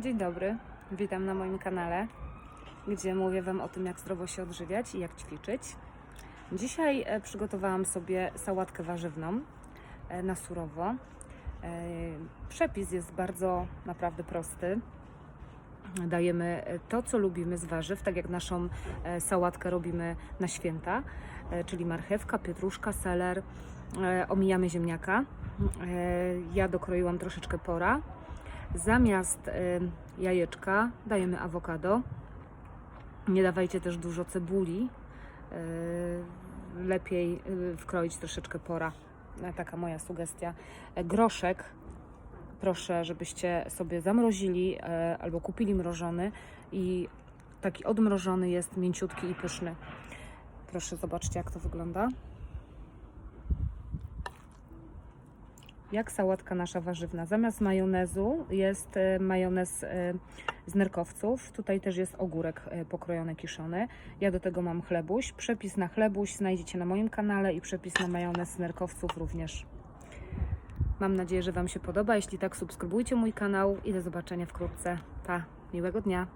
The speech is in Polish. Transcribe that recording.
Dzień dobry, witam na moim kanale, gdzie mówię Wam o tym, jak zdrowo się odżywiać i jak ćwiczyć. Dzisiaj e, przygotowałam sobie sałatkę warzywną e, na surowo. E, Przepis jest bardzo naprawdę prosty. Dajemy to, co lubimy z warzyw, tak jak naszą sałatkę robimy na święta, czyli marchewka, pietruszka, seler. Omijamy ziemniaka. Ja dokroiłam troszeczkę pora. Zamiast y, jajeczka dajemy awokado. Nie dawajcie też dużo cebuli. Y, lepiej y, wkroić troszeczkę pora. E, Taka moja sugestia. E, Groszek. Proszę, żebyście sobie zamrozili e, albo kupili mrożony i taki odmrożony jest mięciutki i pyszny. Proszę, zobaczcie jak to wygląda. Jak sałatka nasza warzywna. Zamiast majonezu jest e, majonez e, z nerkowców. Tutaj też jest ogórek e, pokrojony, kiszony. Ja do tego mam chlebuś. Przepis na chlebuś znajdziecie na moim kanale i przepis na majonez z nerkowców również. Mam nadzieję, że Wam się podoba. Jeśli tak, subskrybujcie mój kanał i do zobaczenia wkrótce. Pa, miłego dnia.